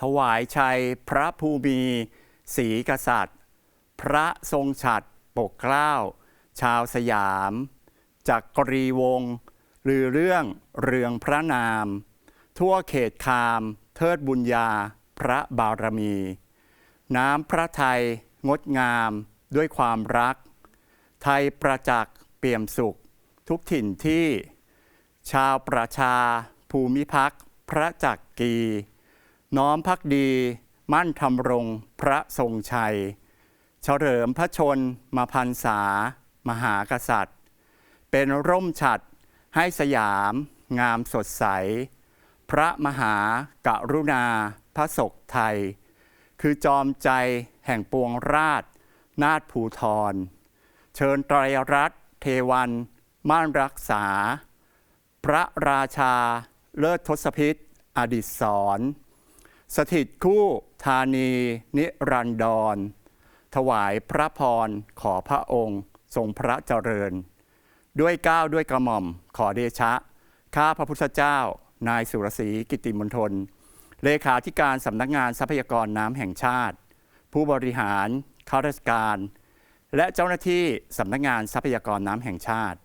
ถวายชัยพระภูมิศรีกษัตริย์ พระทรงฉัตรปกเกล้า ชาวสยามจักรีวงศ์หรือเรื่องเรืองพระนาม ทั่วเขตคาม เทิดบุญญา พระบารมี น้ำพระไทยงดงามด้วยความรัก ไทยประจักษ์เปี่ยมสุข ทุกถิ่นที่ ชาวประชา ภูมิพัก พระจักกี น้อมพักดี มั่นทำรงพระทรงชัย เฉลิมพระชนมาพันษา มหากษัตริย์ เป็นร่มฉัดให้สยาม งามสดใส พระมหากรุณาพระศกไทย คือจอมใจแห่งปวงราช นาถภูทร เชิญไตรรัตน์เทวันม่านรักษา พระราชาเลิศทศพิษอดิศร สถิตคู่ธานี นิรันดร ถวายพระพรขอพระองค์ ทรงพระเจริญ ด้วยก้าวด้วยกระหม่อมขอเดชะ ข้าพระพุทธเจ้า นายสุรศรีกิติมณฑลเลขาธิการสำนักงานทรัพยากรน้ำแห่งชาติ ผู้บริหารข้าราชการ และเจ้าหน้าที่สำนักงานทรัพยากรน้ำแห่งชาติ